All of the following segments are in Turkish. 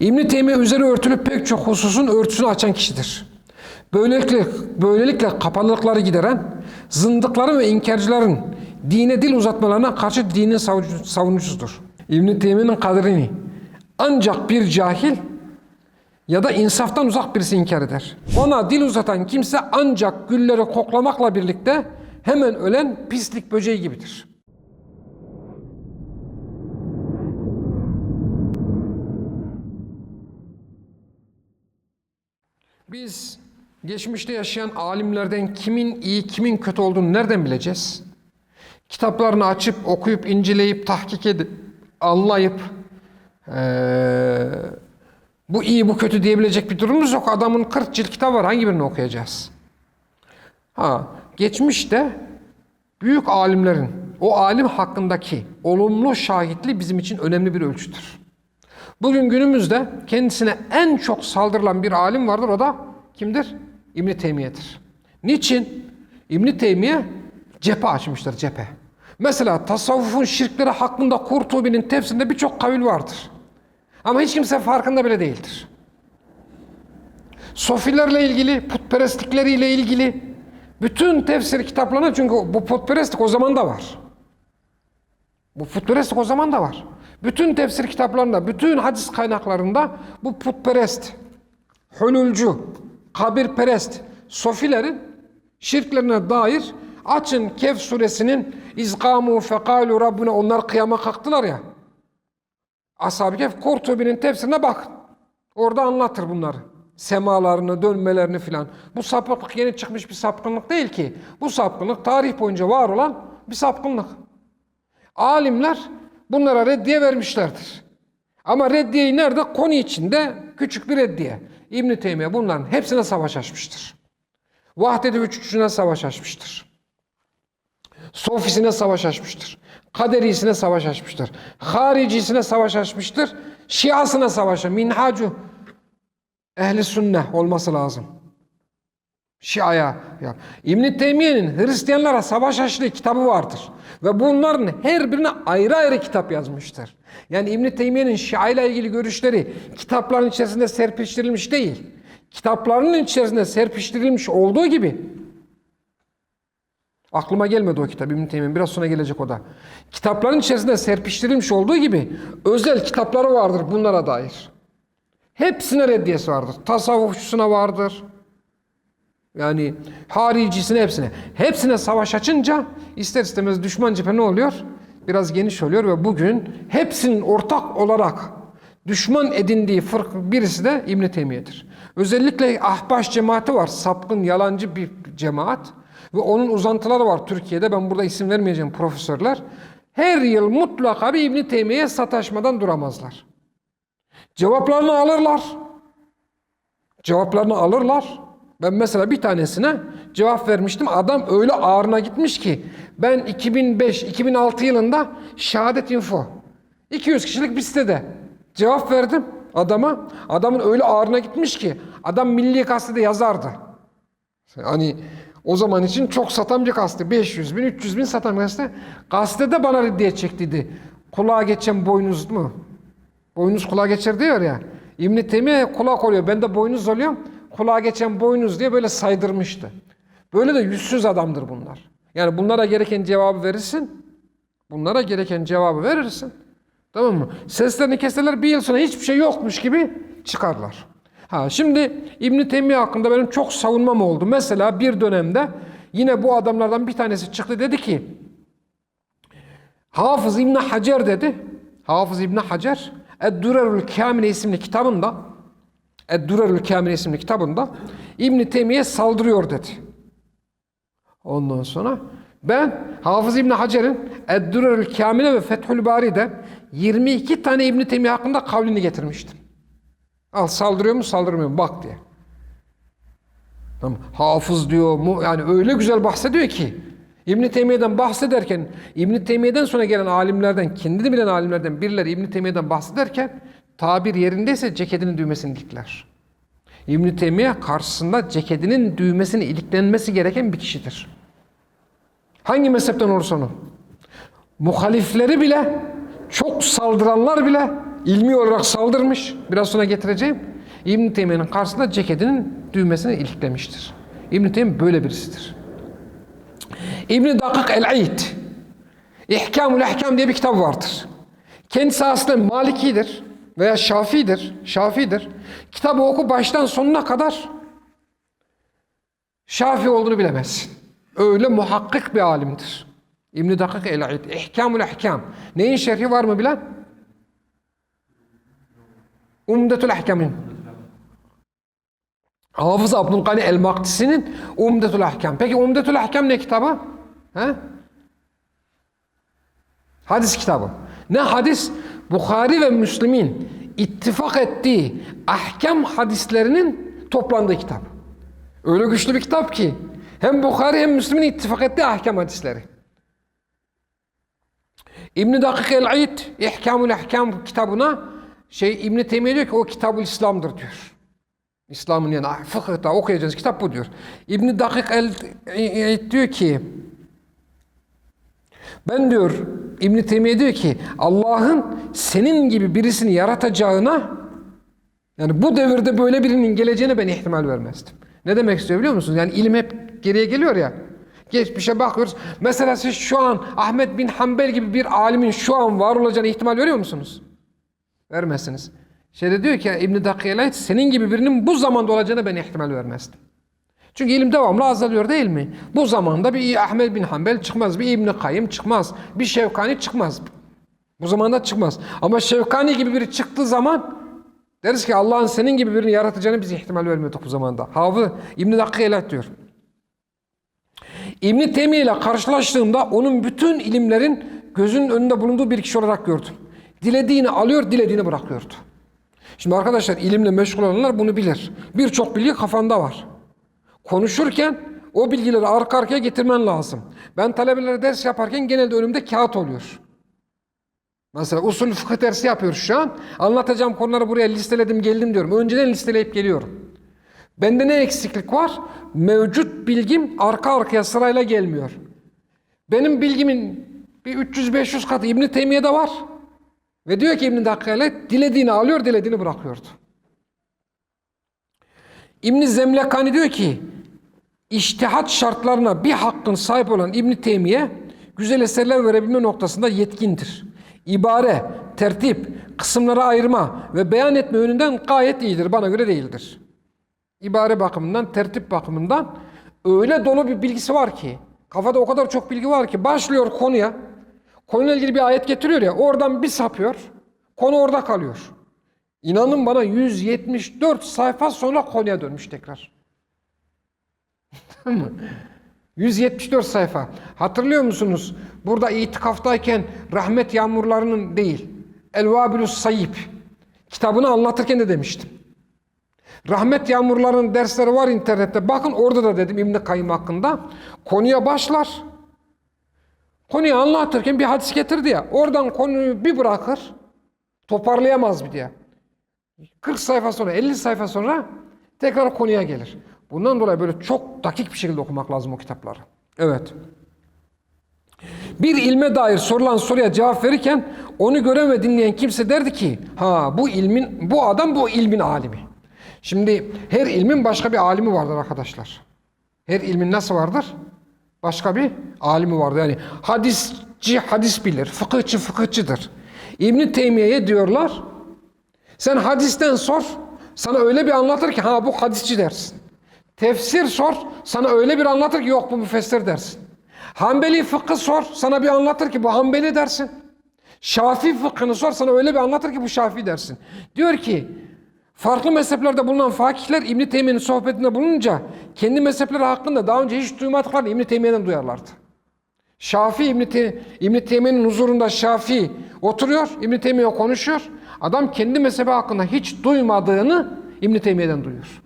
İbn Teymiye üzeri örtülü pek çok hususun örtüsünü açan kişidir. Böylelikle, böylelikle kapanıkları gideren, zındıkların ve inkarcıların dine dil uzatmalarına karşı dinin savunucu- savunucusudur. İbn Teymiye'nin kadrini ancak bir cahil ya da insaftan uzak birisi inkar eder. Ona dil uzatan kimse ancak gülleri koklamakla birlikte hemen ölen pislik böceği gibidir. Biz geçmişte yaşayan alimlerden kimin iyi, kimin kötü olduğunu nereden bileceğiz? Kitaplarını açıp, okuyup, inceleyip, tahkik edip, anlayıp, eee, bu iyi, bu kötü diyebilecek bir durumumuz yok. Adamın 40 cilt kitabı var. Hangi birini okuyacağız? Ha, geçmişte büyük alimlerin o alim hakkındaki olumlu şahitliği bizim için önemli bir ölçüdür. Bugün günümüzde kendisine en çok saldırılan bir alim vardır. O da kimdir? İbn Teymiye'dir. Niçin? İbn Teymiye cephe açmıştır cephe. Mesela tasavvufun şirkleri hakkında Kurtubi'nin tefsirinde birçok kavil vardır. Ama hiç kimse farkında bile değildir. Sofilerle ilgili, putperestlikleriyle ilgili bütün tefsir kitaplarına çünkü bu putperestlik o zaman da var. Bu putperestlik o zaman da var. Bütün tefsir kitaplarında, bütün hadis kaynaklarında bu putperest, hululcu, kabirperest, sofilerin şirklerine dair açın Kehf suresinin izgamu fekalu rabbine onlar kıyama kalktılar ya. Ashab-ı Kehf Kurtubi'nin tefsirine bakın. Orada anlatır bunları. Semalarını, dönmelerini filan. Bu sapıklık yeni çıkmış bir sapkınlık değil ki. Bu sapkınlık tarih boyunca var olan bir sapkınlık. Alimler bunlara reddiye vermişlerdir. Ama reddiyeyi nerede? Konu içinde küçük bir reddiye. İbn Teymiye bunların hepsine savaş açmıştır. Vahdet-i savaş açmıştır. Sofisine savaş açmıştır. Kaderisine savaş açmıştır. Haricisine savaş açmıştır. Şiasına savaş Minhacu ehli sünne olması lazım. Şia'ya. Ya. İbn Teymiye'nin Hristiyanlara savaş açtığı kitabı vardır. Ve bunların her birine ayrı ayrı kitap yazmıştır. Yani İbn Teymiye'nin Şia ile ilgili görüşleri kitapların içerisinde serpiştirilmiş değil. Kitaplarının içerisinde serpiştirilmiş olduğu gibi Aklıma gelmedi o kitap İbn Teymiye'nin. Biraz sonra gelecek o da. Kitapların içerisinde serpiştirilmiş olduğu gibi özel kitapları vardır bunlara dair. Hepsine reddiyesi vardır. Tasavvufçusuna vardır. Yani haricisine hepsine. Hepsine savaş açınca ister istemez düşman cephe ne oluyor? Biraz geniş oluyor ve bugün hepsinin ortak olarak düşman edindiği fırk birisi de İbn Teymiye'dir. Özellikle Ahbaş cemaati var. Sapkın, yalancı bir cemaat. Ve onun uzantıları var Türkiye'de. Ben burada isim vermeyeceğim profesörler. Her yıl mutlaka bir İbn Teymiye'ye sataşmadan duramazlar. Cevaplarını alırlar. Cevaplarını alırlar. Ben mesela bir tanesine cevap vermiştim. Adam öyle ağrına gitmiş ki ben 2005-2006 yılında Şehadet Info 200 kişilik bir sitede cevap verdim adama. Adamın öyle ağrına gitmiş ki adam Milli Gazete'de yazardı. Hani o zaman için çok satan bir gazete. 500 bin, 300 bin satan bir gazete. Gazetede bana reddiye çektiydi. Kulağa geçen boynuz mu? Boynuz kulağa geçer diyor ya. İbn-i Teymiye kulak oluyor. Ben de boynuz oluyorum. Kulağa geçen boynuz diye böyle saydırmıştı. Böyle de yüzsüz adamdır bunlar. Yani bunlara gereken cevabı verirsin. Bunlara gereken cevabı verirsin. Tamam mı? Seslerini keserler bir yıl sonra hiçbir şey yokmuş gibi çıkarlar. Ha şimdi İbn Teymiye hakkında benim çok savunmam oldu. Mesela bir dönemde yine bu adamlardan bir tanesi çıktı dedi ki Hafız İbn Hacer dedi. Hafız İbn Hacer Ed-Durerül Kamile isimli kitabında Ed-Durerül Kamile isimli kitabında İbn Teymiye saldırıyor dedi. Ondan sonra ben Hafız İbn Hacer'in Ed-Durerül Kamile ve Fethül Bari'de 22 tane İbn Teymiye hakkında kavlini getirmiştim. Al saldırıyor mu saldırmıyor mu bak diye. Tamam. Hafız diyor mu yani öyle güzel bahsediyor ki İbn Teymiye'den bahsederken İbn Teymiye'den sonra gelen alimlerden kendini bilen alimlerden birileri İbn Teymiye'den bahsederken tabir yerindeyse ceketinin düğmesini ilikler. İbn Teymiye karşısında ceketinin düğmesini iliklenmesi gereken bir kişidir. Hangi mezhepten olursa olsun. Muhalifleri bile çok saldıranlar bile ilmi olarak saldırmış. Biraz sonra getireceğim. İbn Teymiye'nin karşısında ceketinin düğmesini iliklemiştir. İbn Teymiye böyle birisidir. İbn Dakik el-Aid İhkamul Ahkam diye bir kitap vardır. Kendisi aslında Malikidir veya Şafii'dir. Şafii'dir. Kitabı oku baştan sonuna kadar Şafi olduğunu bilemezsin. Öyle muhakkik bir alimdir. İbn-i Dakik el-Aid. İhkamul Ahkam. Neyin şerhi var mı bilen? Umdetül Ahkam'ın. Hafız Abdülgani el-Maktisi'nin Umdetül Ahkam. Peki Umdetül Ahkam ne kitabı? He? Hadis kitabı. Ne hadis? Bukhari ve Müslim'in ittifak ettiği ahkam hadislerinin toplandığı kitap. Öyle güçlü bir kitap ki hem Bukhari hem Müslim'in ittifak ettiği ahkam hadisleri. İbn Dakik el-Aid İhkamul Ahkam kitabına şey İbn Teymiye diyor ki o kitabul İslam'dır diyor. İslam'ın yani fıkıhta okuyacağınız kitap bu diyor. İbn Dakik el-Aid diyor ki ben diyor İbn Teymiye diyor ki Allah'ın senin gibi birisini yaratacağına yani bu devirde böyle birinin geleceğine ben ihtimal vermezdim. Ne demek istiyor biliyor musunuz? Yani ilim hep geriye geliyor ya. Geçmişe bakıyoruz. Mesela siz şu an Ahmet bin Hanbel gibi bir alimin şu an var olacağına ihtimal veriyor musunuz? Vermezsiniz. Şeyde diyor ki İbn-i senin gibi birinin bu zamanda olacağına ben ihtimal vermezdim. Çünkü ilim devamlı azalıyor değil mi? Bu zamanda bir Ahmet bin Hanbel çıkmaz, bir İbn Kayyım çıkmaz, bir Şevkani çıkmaz. Bu zamanda çıkmaz. Ama Şevkani gibi biri çıktığı zaman deriz ki Allah'ın senin gibi birini yaratacağını biz ihtimal vermiyorduk bu zamanda. Havı İbn Dakiyelait diyor. İbn Teymiye ile karşılaştığımda onun bütün ilimlerin gözünün önünde bulunduğu bir kişi olarak gördüm. Dilediğini alıyor, dilediğini bırakıyordu. Şimdi arkadaşlar ilimle meşgul olanlar bunu bilir. Birçok bilgi kafanda var. Konuşurken o bilgileri arka arkaya getirmen lazım. Ben talebelere ders yaparken genelde önümde kağıt oluyor. Mesela usul fıkıh dersi yapıyoruz şu an. Anlatacağım konuları buraya listeledim geldim diyorum. Önceden listeleyip geliyorum. Bende ne eksiklik var? Mevcut bilgim arka arkaya sırayla gelmiyor. Benim bilgimin bir 300-500 katı İbn-i Teymiye'de var. Ve diyor ki İbn-i Dakikale dilediğini alıyor, dilediğini bırakıyordu. İbn-i Zemlekani diyor ki iştihat şartlarına bir hakkın sahip olan İbn-i Teymiye güzel eserler verebilme noktasında yetkindir. İbare, tertip, kısımlara ayırma ve beyan etme yönünden gayet iyidir. Bana göre değildir. İbare bakımından, tertip bakımından öyle dolu bir bilgisi var ki kafada o kadar çok bilgi var ki başlıyor konuya konuyla ilgili bir ayet getiriyor ya oradan bir sapıyor konu orada kalıyor. İnanın bana 174 sayfa sonra konuya dönmüş tekrar. 174 sayfa. Hatırlıyor musunuz? Burada itikaftayken rahmet yağmurlarının değil, Elvabilus Sayyip kitabını anlatırken de demiştim. Rahmet yağmurlarının dersleri var internette. Bakın orada da dedim İbn Kayyım hakkında. Konuya başlar. Konuyu anlatırken bir hadis getirdi ya. Oradan konuyu bir bırakır. Toparlayamaz bir diye. 40 sayfa sonra 50 sayfa sonra tekrar konuya gelir. Bundan dolayı böyle çok dakik bir şekilde okumak lazım o kitapları. Evet. Bir ilme dair sorulan soruya cevap verirken onu gören ve dinleyen kimse derdi ki ha bu ilmin bu adam bu ilmin alimi. Şimdi her ilmin başka bir alimi vardır arkadaşlar. Her ilmin nasıl vardır? Başka bir alimi vardır. Yani hadisçi hadis bilir, fıkıhçı fıkıhçıdır. İbn Teymiye'ye diyorlar sen hadisten sor, sana öyle bir anlatır ki ha bu hadisçi dersin. Tefsir sor, sana öyle bir anlatır ki yok bu müfessir dersin. Hanbeli fıkhı sor, sana bir anlatır ki bu Hanbeli dersin. Şafi fıkhını sor, sana öyle bir anlatır ki bu Şafi dersin. Diyor ki farklı mezheplerde bulunan fakihler İbn Teymiye'nin sohbetinde bulununca kendi mezhepleri hakkında daha önce hiç duymadıklarını İbn Teymiye'den duyarlardı. Şafi İbn Te İbn Teymiye'nin huzurunda Şafi oturuyor, İbn Teymiye konuşuyor. Adam kendi mezhebi hakkında hiç duymadığını İbn Teymiye'den duyuyor.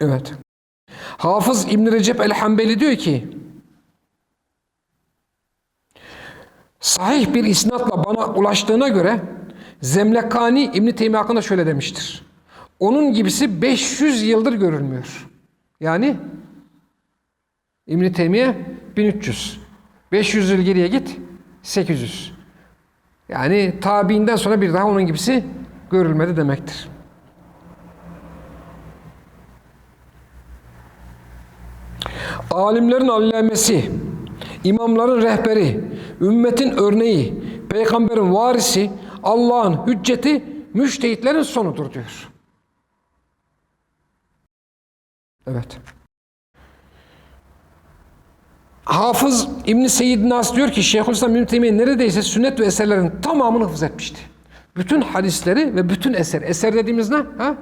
Evet. Hafız İbn Recep el-Hanbeli diyor ki Sahih bir isnatla bana ulaştığına göre Zemlekani İbn Teymiye hakkında şöyle demiştir. Onun gibisi 500 yıldır görülmüyor. Yani İbn Teymiye 1300. 500 yıl geriye git 800. Yani tabiinden sonra bir daha onun gibisi görülmedi demektir. Alimlerin allemesi, imamların rehberi, ümmetin örneği, peygamberin varisi, Allah'ın hücceti, müştehitlerin sonudur diyor. Evet. Hafız İbn Seyyid Nas diyor ki Şeyhülislam İbn neredeyse sünnet ve eserlerin tamamını hafız etmişti. Bütün hadisleri ve bütün eser. Eser dediğimiz ne? Ha?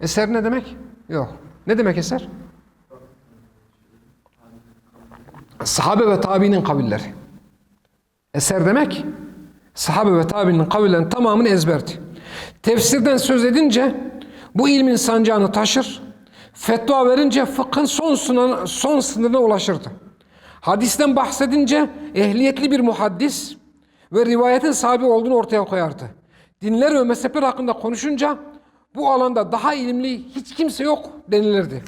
Eser ne demek? Yok. Ne demek eser? Sahabe ve tabiinin kavilleri. Eser demek sahabe ve tabiinin kavillerinin tamamını ezberdi. Tefsirden söz edince bu ilmin sancağını taşır. Fetva verince fıkhın son, sınırına, son sınırına ulaşırdı. Hadisten bahsedince ehliyetli bir muhaddis ve rivayetin sahibi olduğunu ortaya koyardı. Dinler ve mezhepler hakkında konuşunca bu alanda daha ilimli hiç kimse yok denilirdi.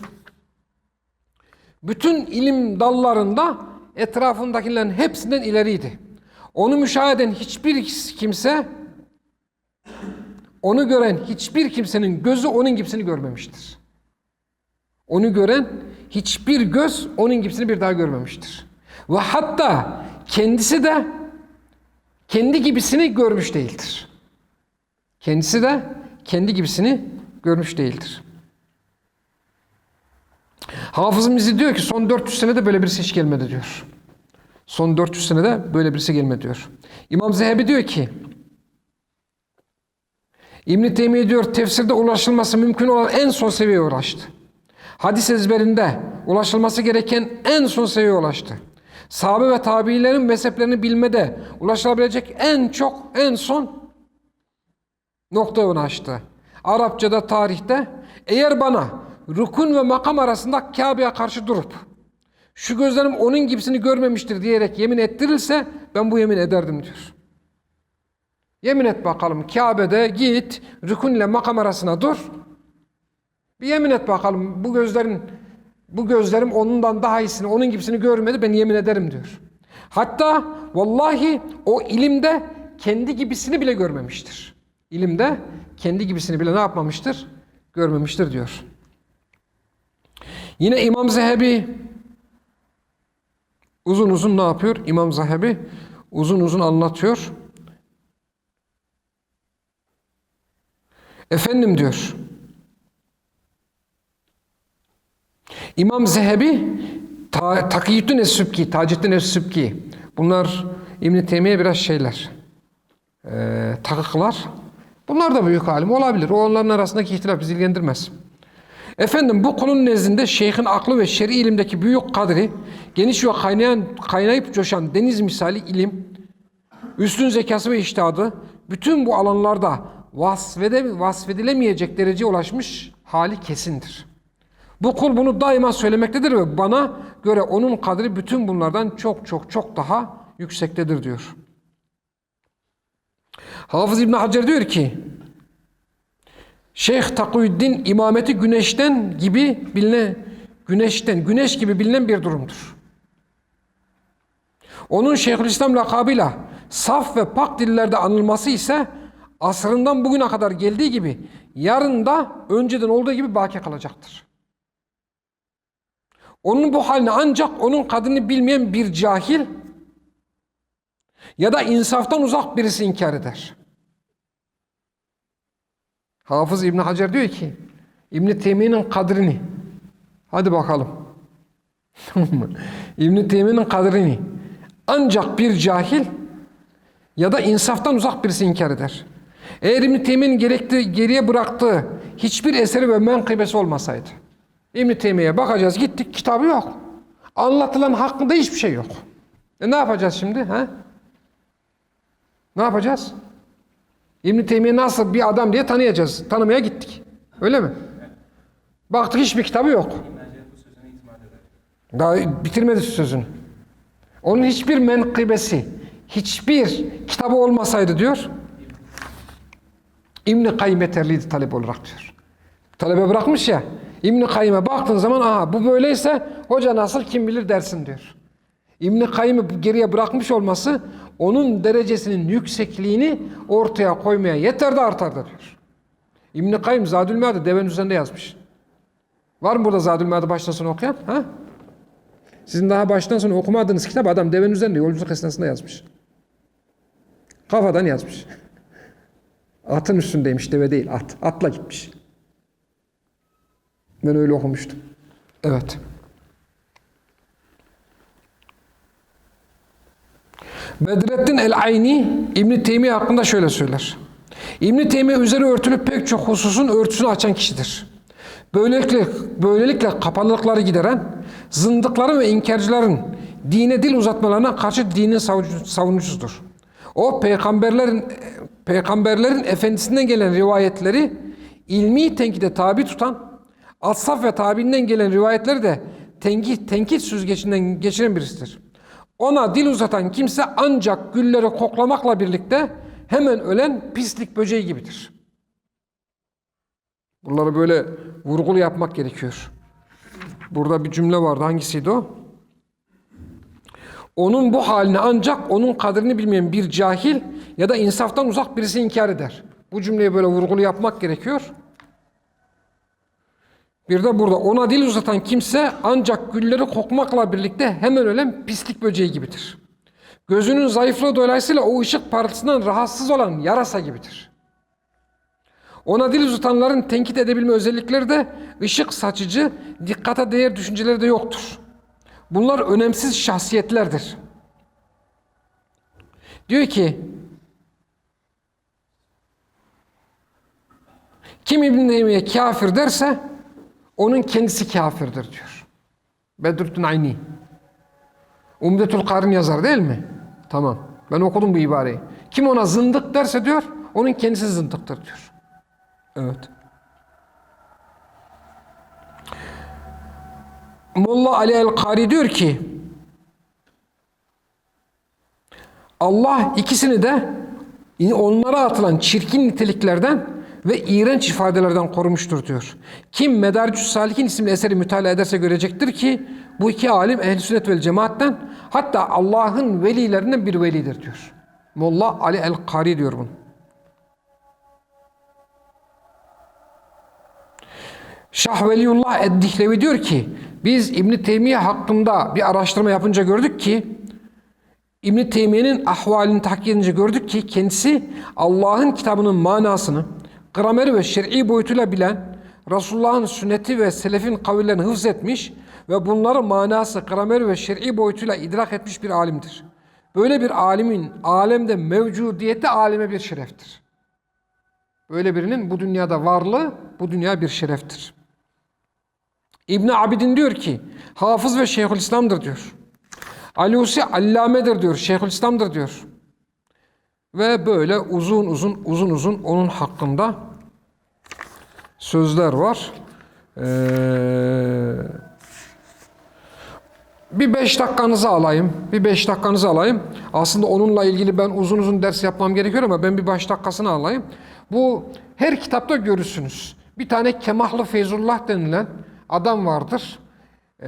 Bütün ilim dallarında etrafındakilerin hepsinden ileriydi. Onu müşaheden hiçbir kimse, onu gören hiçbir kimsenin gözü onun gibisini görmemiştir. Onu gören hiçbir göz onun gibisini bir daha görmemiştir. Ve hatta kendisi de kendi gibisini görmüş değildir. Kendisi de kendi gibisini görmüş değildir. Hafızımız diyor ki son 400 senede böyle birisi hiç gelmedi diyor. Son 400 senede böyle birisi gelmedi diyor. İmam Zehebi diyor ki İbn-i Teymiye diyor tefsirde ulaşılması mümkün olan en son seviyeye ulaştı. Hadis ezberinde ulaşılması gereken en son seviyeye ulaştı. Sahabe ve tabiilerin mezheplerini bilmede ulaşılabilecek en çok en son noktaya ulaştı. Arapçada tarihte eğer bana rukun ve makam arasında Kabe'ye karşı durup şu gözlerim onun gibisini görmemiştir diyerek yemin ettirirse ben bu yemin ederdim diyor. Yemin et bakalım Kabe'de git rükun ile makam arasına dur. Bir yemin et bakalım bu gözlerin bu gözlerim onundan daha iyisini, onun gibisini görmedi ben yemin ederim diyor. Hatta vallahi o ilimde kendi gibisini bile görmemiştir. İlimde kendi gibisini bile ne yapmamıştır? Görmemiştir diyor. Yine İmam Zehebi uzun uzun ne yapıyor? İmam Zehebi uzun uzun anlatıyor. Efendim diyor. İmam Zehebi ta, Takiyüddin Es-Sübki, Taceddin Es-Sübki. Bunlar İbn Teymiye biraz şeyler. E, takıklar. Bunlar da büyük alim olabilir. O onların arasındaki ihtilaf bizi ilgilendirmez. Efendim bu konunun nezdinde şeyhin aklı ve şer'i ilimdeki büyük kadri, geniş ve kaynayan, kaynayıp coşan deniz misali ilim, üstün zekası ve iştihadı, bütün bu alanlarda vasfede, vasfedilemeyecek dereceye ulaşmış hali kesindir. Bu kul bunu daima söylemektedir ve bana göre onun kadri bütün bunlardan çok çok çok daha yüksektedir diyor. Hafız İbn Hacer diyor ki Şeyh Takuyuddin imameti güneşten gibi bilinen güneşten güneş gibi bilinen bir durumdur. Onun Şeyhülislam lakabıyla saf ve pak dillerde anılması ise asrından bugüne kadar geldiği gibi yarın da önceden olduğu gibi baki kalacaktır. Onun bu haline ancak onun kadrini bilmeyen bir cahil ya da insaftan uzak birisi inkar eder. Hafız İbn Hacer diyor ki İbn Teymiye'nin kadrini hadi bakalım. İbn Teymiye'nin kadrini ancak bir cahil ya da insaftan uzak birisi inkar eder. Eğer İbn Teymiye'nin gerektiği, geriye bıraktığı hiçbir eseri ve menkıbesi olmasaydı İbn Teymiye'ye bakacağız gittik kitabı yok. Anlatılan hakkında hiçbir şey yok. E ne yapacağız şimdi? Ha? Ne yapacağız? İbn Teymiye nasıl bir adam diye tanıyacağız. Tanımaya gittik. Öyle mi? Baktık hiçbir kitabı yok. Daha bitirmedi sözünü. Onun hiçbir menkıbesi, hiçbir kitabı olmasaydı diyor. İbn-i Kayyim yeterliydi talep olarak diyor. Talebe bırakmış ya. İbn-i Kayyim'e baktığın zaman aha bu böyleyse hoca nasıl kim bilir dersin diyor. İbn Kayyım'ı geriye bırakmış olması onun derecesinin yüksekliğini ortaya koymaya yeter de artar da diyor. İbn Kayyım Zadül Mead'ı devenin üzerinde yazmış. Var mı burada Zadül Mead'ı baştan sona okuyan? Ha? Sizin daha baştan sona okumadığınız kitap adam devenin üzerinde yolculuk esnasında yazmış. Kafadan yazmış. Atın üstündeymiş deve değil at. Atla gitmiş. Ben öyle okumuştum. Evet. Bedrettin el-Ayni İbn Teymiye hakkında şöyle söyler. İbn Teymiye üzeri örtülü pek çok hususun örtüsünü açan kişidir. Böylelikle böylelikle kapalılıkları gideren, zındıkların ve inkarcıların dine dil uzatmalarına karşı dinin savunucu- savunucusudur. O peygamberlerin peygamberlerin efendisinden gelen rivayetleri ilmi tenkide tabi tutan, Asaf ve tabiinden gelen rivayetleri de tenkit, tenkit süzgecinden geçiren birisidir. Ona dil uzatan kimse ancak gülleri koklamakla birlikte hemen ölen pislik böceği gibidir. Bunları böyle vurgulu yapmak gerekiyor. Burada bir cümle vardı. Hangisiydi o? Onun bu halini ancak onun kadrini bilmeyen bir cahil ya da insaftan uzak birisi inkar eder. Bu cümleyi böyle vurgulu yapmak gerekiyor. Bir de burada ona dil uzatan kimse ancak gülleri kokmakla birlikte hemen ölen pislik böceği gibidir. Gözünün zayıflığı dolayısıyla o ışık parıltısından rahatsız olan yarasa gibidir. Ona dil uzatanların tenkit edebilme özellikleri de ışık saçıcı, dikkate değer düşünceleri de yoktur. Bunlar önemsiz şahsiyetlerdir. Diyor ki kim İbn Teymiye kafir derse onun kendisi kafirdir diyor. Bedrüddin Ayni. Umdetül Karin yazar değil mi? Tamam. Ben okudum bu ibareyi. Kim ona zındık derse diyor, onun kendisi zındıktır diyor. Evet. Molla Ali el-Kari diyor ki Allah ikisini de onlara atılan çirkin niteliklerden ve iğrenç ifadelerden korumuştur diyor. Kim Medarcüs Salikin isimli eseri mütalaa ederse görecektir ki bu iki alim ehl sünnet vel cemaatten hatta Allah'ın velilerinden bir velidir diyor. Molla Ali el-Kari diyor bunu. Şah Veliullah Eddihlevi diyor ki biz İbn Teymiye hakkında bir araştırma yapınca gördük ki İbn Teymiye'nin ahvalini tahkik edince gördük ki kendisi Allah'ın kitabının manasını grameri ve şer'i boyutuyla bilen Resulullah'ın sünneti ve selefin kavillerini hıfz etmiş ve bunları manası grameri ve şer'i boyutuyla idrak etmiş bir alimdir. Böyle bir alimin alemde mevcudiyeti aleme bir şereftir. Böyle birinin bu dünyada varlığı bu dünya bir şereftir. İbn Abidin diyor ki hafız ve Şeyhülislam'dır diyor. Alusi allamedir diyor. Şeyhülislam'dır diyor. Ve böyle uzun uzun uzun uzun onun hakkında sözler var. Ee, bir beş dakikanızı alayım. Bir beş dakikanızı alayım. Aslında onunla ilgili ben uzun uzun ders yapmam gerekiyor ama ben bir beş dakikasını alayım. Bu her kitapta görürsünüz. Bir tane Kemahlı Feyzullah denilen adam vardır. Ee,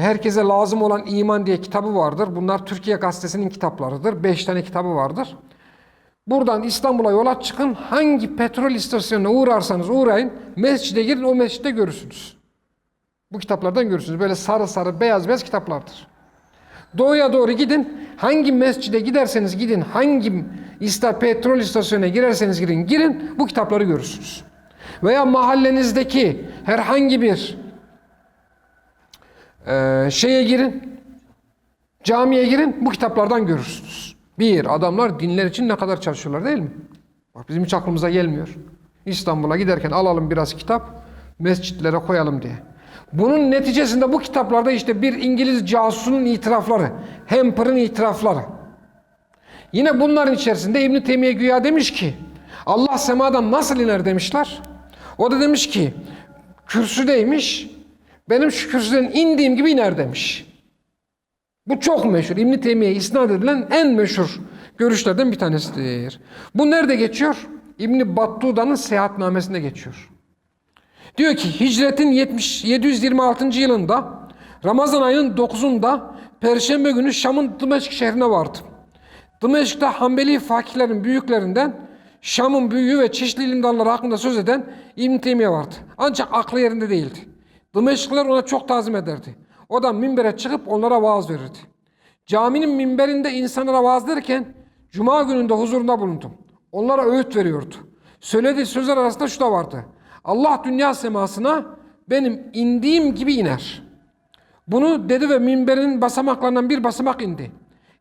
herkese lazım olan iman diye kitabı vardır. Bunlar Türkiye Gazetesi'nin kitaplarıdır. Beş tane kitabı vardır. Buradan İstanbul'a yola çıkın. Hangi petrol istasyonuna uğrarsanız uğrayın. Mescide girin o mescitte görürsünüz. Bu kitaplardan görürsünüz. Böyle sarı sarı beyaz beyaz kitaplardır. Doğuya doğru gidin. Hangi mescide giderseniz gidin. Hangi ista petrol istasyonuna girerseniz girin. Girin bu kitapları görürsünüz. Veya mahallenizdeki herhangi bir e, şeye girin. Camiye girin. Bu kitaplardan görürsünüz. Bir, adamlar dinler için ne kadar çalışıyorlar değil mi? Bak bizim hiç aklımıza gelmiyor. İstanbul'a giderken alalım biraz kitap, mescitlere koyalım diye. Bunun neticesinde bu kitaplarda işte bir İngiliz casusunun itirafları, Hemper'ın itirafları. Yine bunların içerisinde İbn Teymiye güya demiş ki Allah semadan nasıl iner demişler. O da demiş ki kürsüdeymiş. Benim şu kürsüden indiğim gibi iner demiş. Bu çok meşhur. İbn Teymiye isnat edilen en meşhur görüşlerden bir tanesidir. Bu nerede geçiyor? İbn Battuda'nın seyahatnamesinde geçiyor. Diyor ki hicretin 70, 726. yılında Ramazan ayının 9'unda Perşembe günü Şam'ın Dımeşk şehrine vardı. Dımeşk'te Hanbeli fakihlerin büyüklerinden Şam'ın büyüğü ve çeşitli ilim dalları hakkında söz eden İbn Teymiye vardı. Ancak aklı yerinde değildi. Dımeşkliler ona çok tazim ederdi. O da minbere çıkıp onlara vaaz verirdi. Caminin minberinde insanlara vaaz verirken Cuma gününde huzurunda bulundum. Onlara öğüt veriyordu. Söylediği sözler arasında şu da vardı. Allah dünya semasına benim indiğim gibi iner. Bunu dedi ve minberin basamaklarından bir basamak indi.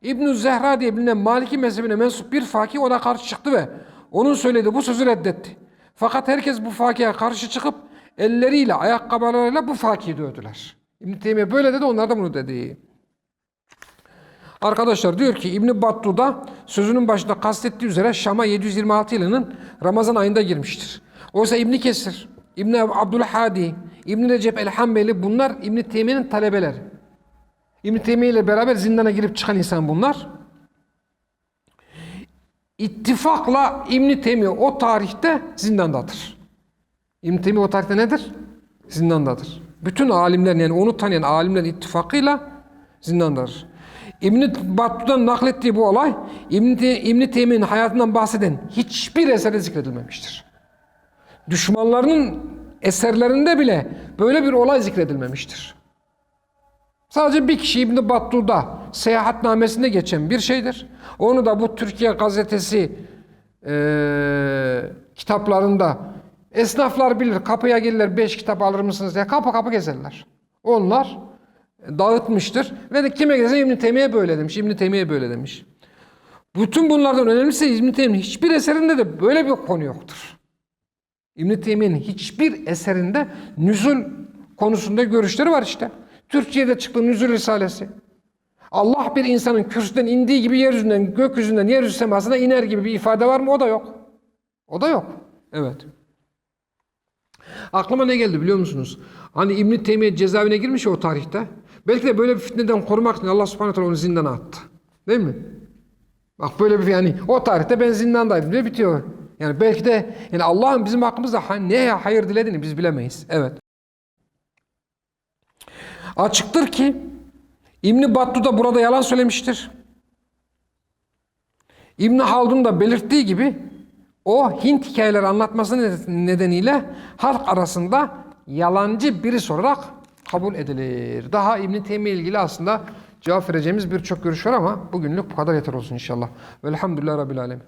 İbn-i Zehra diye bilinen Maliki mezhebine mensup bir fakih ona karşı çıktı ve onun söylediği bu sözü reddetti. Fakat herkes bu fakihe karşı çıkıp elleriyle, ayakkabılarıyla bu fakihi dövdüler. İbn-i Teymiye böyle dedi, onlar da bunu dedi. Arkadaşlar diyor ki İbn Battuta sözünün başında kastettiği üzere Şam'a 726 yılının Ramazan ayında girmiştir. Oysa İbn Kesir, İbn Abdülhadi, İbn Recep el-Hanbeli bunlar İbn Teymiye'nin talebeleri. İbn Teymiye ile beraber zindana girip çıkan insan bunlar. İttifakla İbn Teymiye o tarihte zindandadır. İbn Teymiye o tarihte nedir? Zindandadır. Bütün alimler yani onu tanıyan alimler ittifakıyla zindandadır. İbn Battu'dan naklettiği bu olay İbn Te- İbn hayatından bahseden hiçbir eserde zikredilmemiştir. Düşmanlarının eserlerinde bile böyle bir olay zikredilmemiştir. Sadece bir kişi İbn Battu'da seyahatnamesinde geçen bir şeydir. Onu da bu Türkiye gazetesi eee, kitaplarında esnaflar bilir kapıya gelirler beş kitap alır mısınız diye kapı kapı gezerler. Onlar dağıtmıştır ve de kime gelirse İbn Teymiye böyle demiş. İbn Teymiye böyle demiş. Bütün bunlardan önemlisi İbn Teymiye'nin hiçbir eserinde de böyle bir konu yoktur. İbn Teymiye'nin hiçbir eserinde nüzul konusunda görüşleri var işte. Türkçe'de çıktı nüzul risalesi. Allah bir insanın kürsüden indiği gibi yeryüzünden, gökyüzünden, yeryüzü semasına iner gibi bir ifade var mı? O da yok. O da yok. Evet. Aklıma ne geldi biliyor musunuz? Hani İbn Teymiye cezaevine girmiş ya o tarihte. Belki de böyle bir fitneden korumak için Allah subhanahu teala onu zindana attı. Değil mi? Bak böyle bir yani o tarihte ben zindandaydım diye bitiyor. Yani belki de yani Allah'ın bizim hakkımızda ha- neye hayır dilediğini biz bilemeyiz. Evet. Açıktır ki İbn Battuta burada yalan söylemiştir. İbn Haldun da belirttiği gibi o Hint hikayeleri anlatması ned- nedeniyle halk arasında yalancı birisi olarak kabul edilir. Daha İbn Teymiye ilgili aslında cevap vereceğimiz birçok görüş var ama bugünlük bu kadar yeter olsun inşallah. Velhamdülillah Rabbil Alemin.